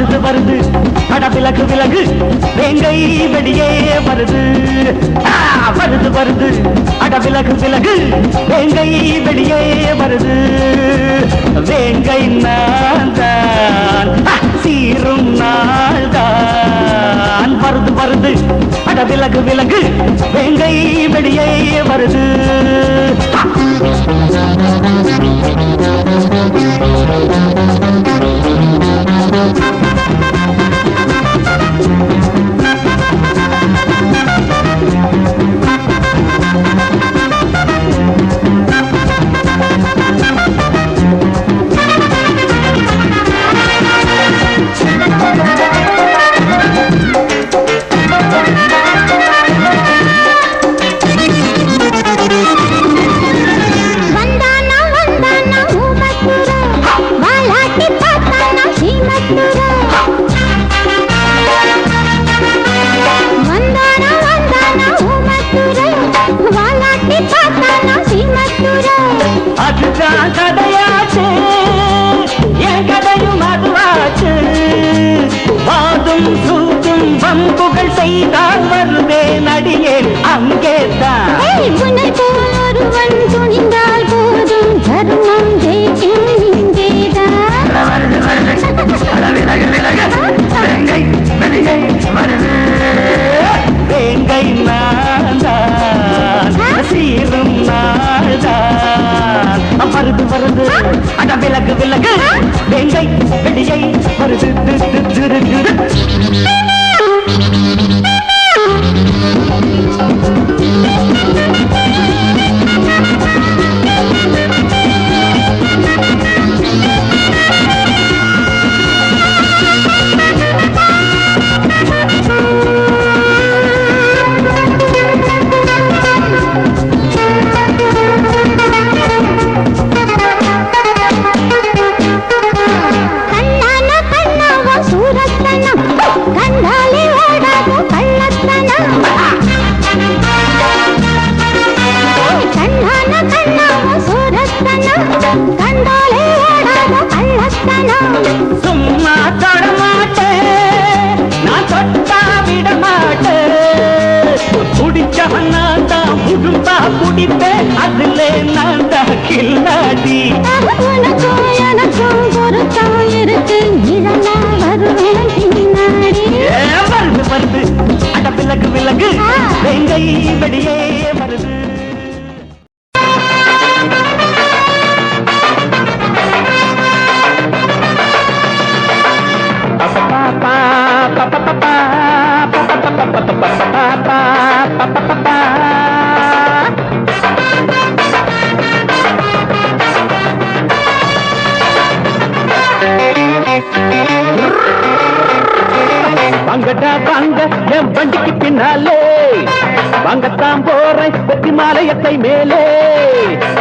வருது வருது. அட விலகு விலகு. வேங்கை வெளியே வருது. வருது வருது. அட விலகு விலகு. வேங்கை வெளியே வருது. வேங்கை நான் சீரும் நாள் தான் வருது வருது. அட விலகு விலகு. வேங்கை வெளியே வருது. Thank you. అది కాదా வந்து. அட விலகு விலகு. வெங்கை வெடியை வருது திரு திரு திரு துரு. வெங்கை போறேன் வெற்றி மாலையத்தை மேலே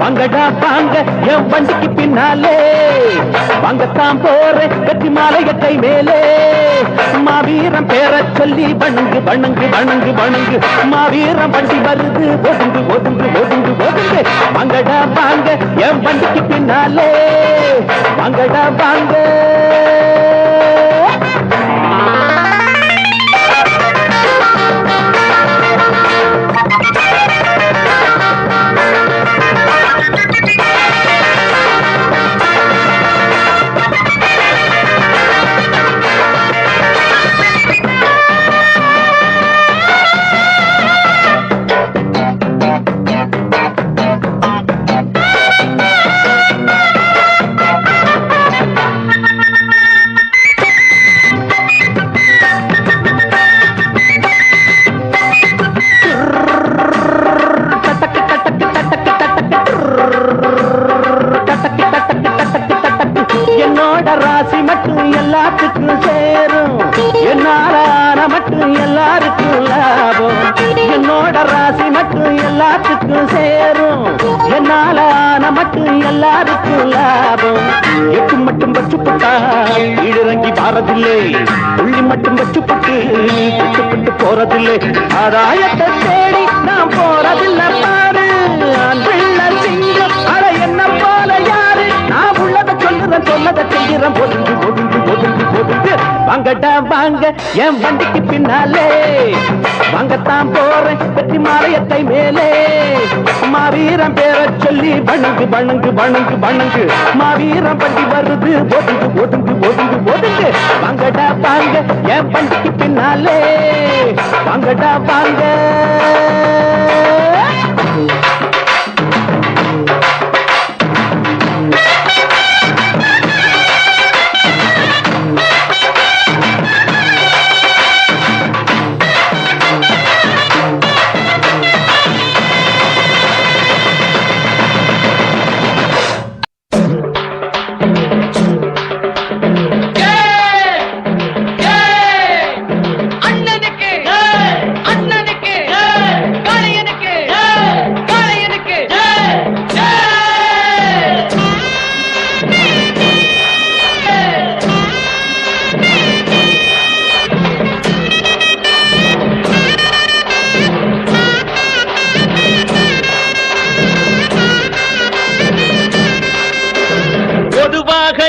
வாங்கடா வாங்க என் வண்டிக்கு பின்னாலே. வாங்கத்தான் போறேன் வெற்றி மாலையத்தை மேலே. மாவீரம் பேர சொல்லி வணங்கு வணங்கு வணங்கு வணங்கு. மாவீரம் வண்டி வருது ஒதுங்கு ஒதுங்கு ஒதுங்கு ஒதுங்கு. வாங்கடா வாங்க என் வண்டிக்கு பின்னாலே. வாங்கடா வாங்க. என்னோட ராசி மட்டும் எல்லாத்துக்கும் சேரும். என்னால மட்டும் எல்லாருக்கும் லாபம். என்னோட ராசி மட்டும் எல்லாத்துக்கும் சேரும். என்னால ஆன மட்டும் எல்லாருக்கும் லாபம். எட்டு மட்டும் வச்சுப்பட்டா போட்டா பாரதில்லை புள்ளி மட்டும் வச்சுப்பட்டு போட்டு போறதில்லை. ஆதாயத்தை தேடி நான் போறதில்லை பாரு. அன்பிள்ள சிங்கம் அட என்ன சொல்லத செய்கிறேன் ஒதுங்கு ஒதுங்கு ஒதுங்கு ஒதுங்கு. வாங்கடா வாங்க என் வண்டிக்கு பின்னாலே. வாங்கத்தான் போறேன் வெற்றி மாலையத்தை மேலே. மாவீரம் பேரை சொல்லி வணங்கு வணங்கு வணங்கு வணங்கு. மாவீரம் பண்டி வருது. ஒதுங்கு ஒதுங்கு ஒதுங்கு ஒதுங்கு. வாங்கடா வாங்க என் வண்டிக்கு பின்னாலே. வாங்கடா வாங்க.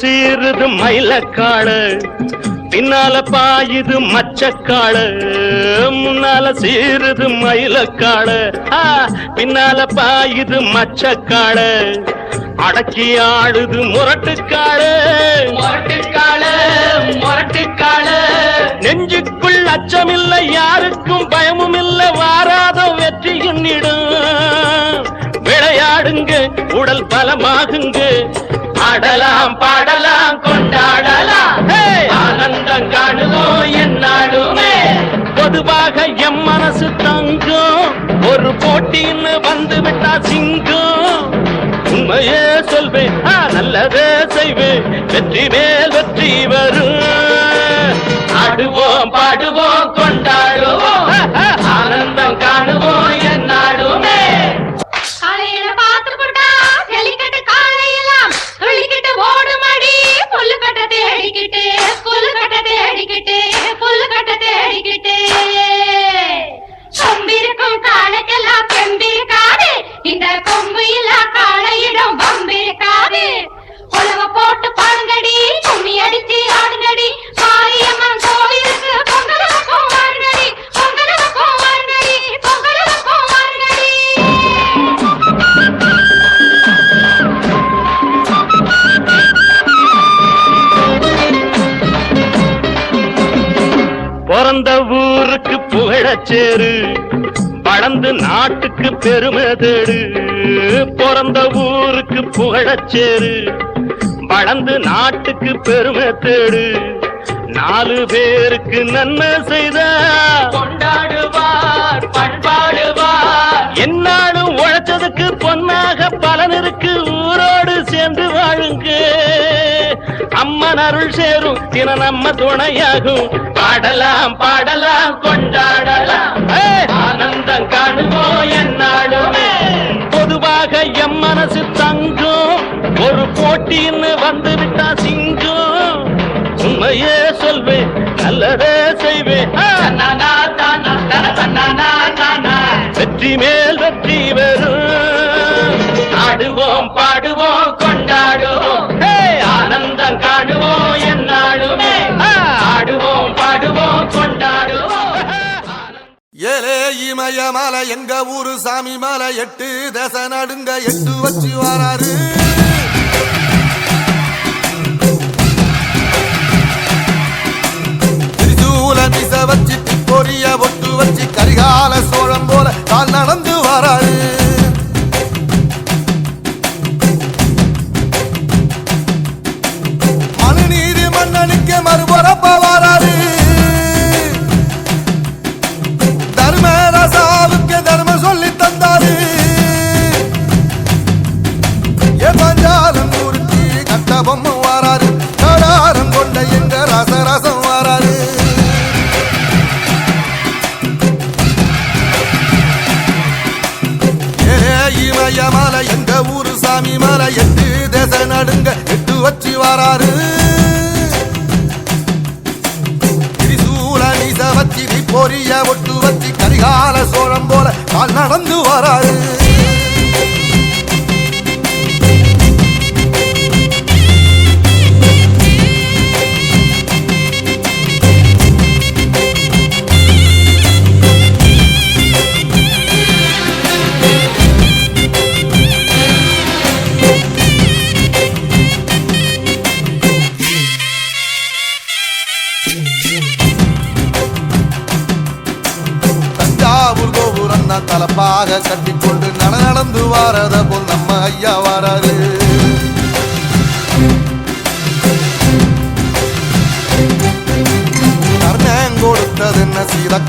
சீருது மயிலக்காடு பின்னால பாயுது மச்சக்காடு முன்னால சீருது மயிலக்காடு பின்னால பாயுது மச்சக்காடு அடக்கி ஆடுது முரட்டுக்காடு முரட்டுக்காளு முரட்டுக்காளு. நெஞ்சுக்குள் அச்சமில்லை யாருக்கும் பயமும் இல்லை வாராத வெற்றி எண்ணிடும் விளையாடுங்க உடல் பலமாகுங்க ஆடலாம் பாடலாம் கொண்டாடலாம்! ஆனந்தம் காணுவோம் என்னாலுமே. பொதுவாக எம் மனசு தங்கம். ஒரு போட்டின்னு வந்து விட்டா சிங்கம். உண்மையே சொல்வேன் நல்லதே செய்வேன். வெற்றி மேல் வெற்றி வரும். ஆடுவோம் பாடுவோம் கொண்டாடுவோம் புகழச்சேரு வளர்ந்து நாட்டுக்கு பெருமை தேடு. பிறந்த ஊருக்கு புகழச்சேரு வளர்ந்து நாட்டுக்கு பெருமை தேடு. நாலு பேருக்கு நன்மை செய்த. கொண்டாடுவார் பண்பாடுவார். என்னாலும் உழைச்சதுக்கு பொன்னாக பலன் இருக்கு. அம்மன் அருள் சேரும். தின நம்ம துணையாகும். பாடலாம் பாடலாம் கொண்டாடலாம்! ஆனந்தம் காணுவோம் என்னாலுமே பொதுவாக எம் மனசு தங்கம். ஒரு போட்டின்னு வந்து விட்டா சிங்கம். உண்மையே சொல்வேன் நல்லதே செய்வேன். வெற்றி மேல் வெற்றி வரும். ஆடுவோம் என்னாடுமே ஏலே இமய எங்க ஊரு சாமி மலை எட்டு தச நடுங்க எட்டு வச்சு வராரு. திரிசூல வச்சு பொரிய ஒட்டு வச்சு கரிகால சோழம் போல கால் நடந்து வராரு. மன்னனுக்கு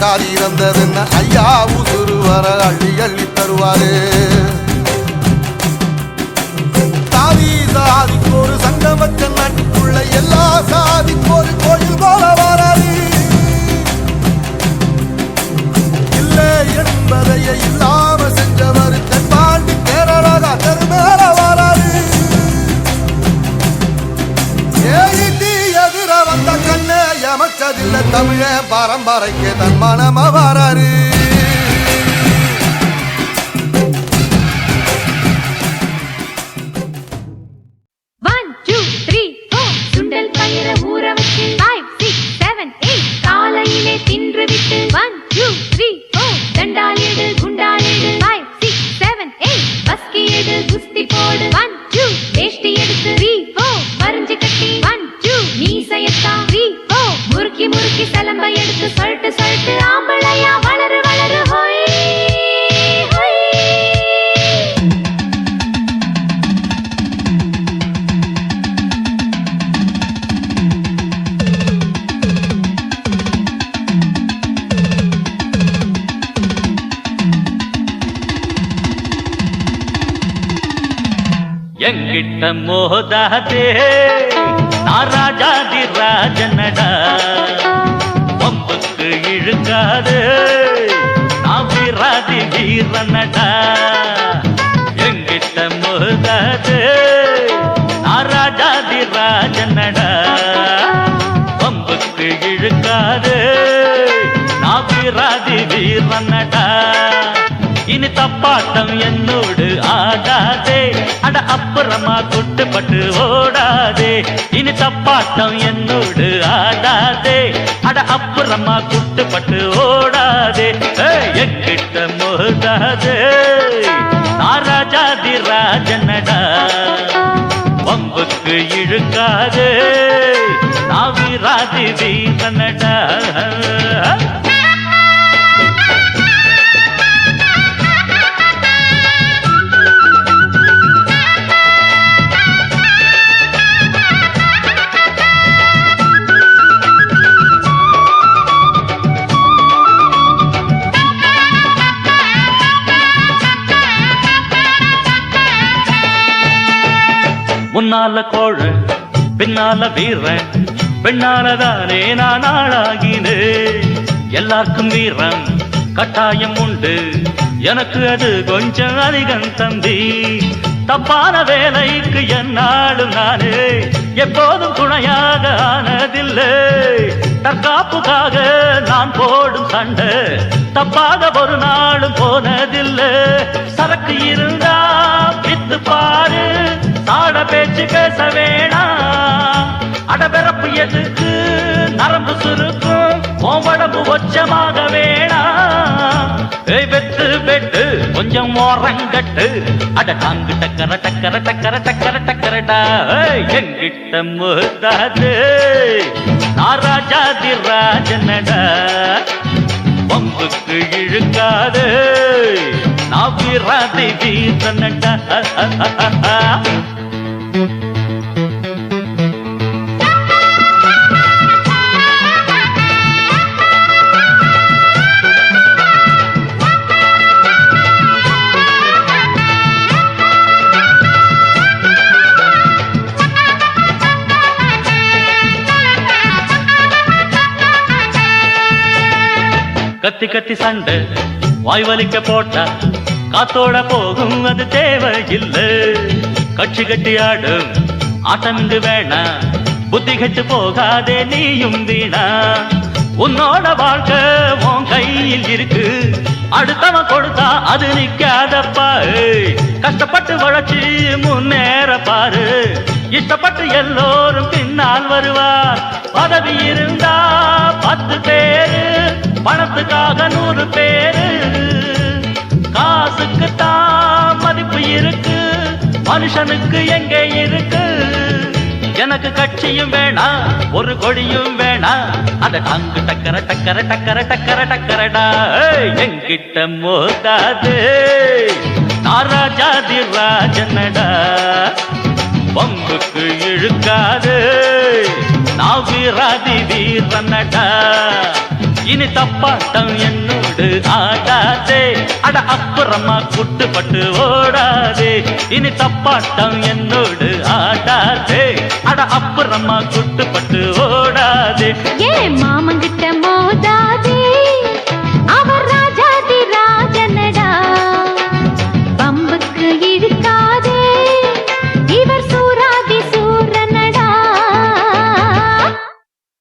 என்ன சீதக்காரி என்ன ஐயா உசுறு வர அள்ளி அள்ளி தருவாரு. தமிழ பரம்பரைக்கு தன் மனம வராரு எடுத்து சொல்லிட்டு சொல்லிட்டு ஆம்பளையா வளரு வளரு ஹொய். எங்கிட்ட மோதாதே நான் ராஜாதி ராஜனடா. இழுக்காது. நான் வீராதி வீரனடா. எங்கிட்ட மோதாதே நான் ராஜாதி ராஜனடா. பம்புக்கு இழுக்காது. நான் வீராதி வீரனடா. இனி தப்பாட்டம் என்னோடு ஆடாதே. அட அப்புறமா குட்டுப்பட்டு ஓடாதே. இனி தப்பாட்டம் என்னோடு ஆடாதே. அட அப்புறமா குட்டுப்பட்டு ஓடாதே. எக்கிட்ட என்கிட்ட நாராஜாதி ராஜனடா. வம்புக்கு இழுக்காதே. நாவிராதி வீரனடா. முன்னால கோழ பின்னால வீரன் பெண்ணாலதானே நான் ஆளாகினே. எல்லாருக்கும் வீரம் கட்டாயம் உண்டு. எனக்கு அது கொஞ்சம் அதிகம் தம்பி தப்பான வேலைக்கு என்னாலும் நானே எப்போதும் துணையாக ஆனதில்லை. தற்காப்புக்காக நான் போடும் சண்டை தப்பாக ஒரு நாளும் போனதில்லை. சரக்கு இருந்தா வித்து பாரு தாட பேச்சு பேச வேணாம். அடபிறப்பு எதுக்கு? நரம்பு சுருக்கும். உன் உடம்பு ஒச்சமாக வேணாம். ஓரங்கட்டு அட டாங்கு டக்கர டக்கர டக்கர டக்கர டக்கரடா. எங்கிட்ட மோதாது நான் ராஜாதி ராஜனடா பம்புக்கு இழுக்காது. நான் வீராதி வீரனடா கத்தி கத்தி சண்டை வாய் வலிக்க போட்டா காத்தோட போகும் அது தேவையில்லை. கட்சி கட்டி ஆடும் ஆட்டம் இங்கு வேணா. புத்தி கெட்டு போகாதே நீயும் வீணா. உன்னோட வாழ்க்கை உன் கையில் இருக்கு. அடுத்தவன் கொடுத்தா அது நிக்காதப்பா. ஏய். கஷ்டப்பட்டு வளர்ச்சி முன்னேற பாரு. இஷ்டப்பட்டு எல்லோரும் பின்னால் வருவார். பதவி இருந்தா பத்து பேரு பணத்துக்காக நூறு பேரு. காசுக்கு தான் மதிப்பு இருக்கு. மனுஷனுக்கு எங்கே இருக்கு? எனக்கு கட்சியும் வேணா ஒரு கொடியும் வேணா. அந்த டங்கு டக்கர டக்கர டக்கர டக்கர டக்கரடா. எங்கிட்ட மோதாது. நாராஜாதி ராஜனடா. பம்புக்கு இழுக்காது. நான் வீராதி வீரனடா. இனி தப்பாட்டம் என்னோடு ஆடாதே. அட அப்புறமா குட்டுப்பட்டு ஓடாதே. இனி தப்பாட்டம் என்னோடு ஆடாதே. அட அப்புறமா குட்டுப்பட்டு ஓடாதே. ஏ மாமங்கிட்ட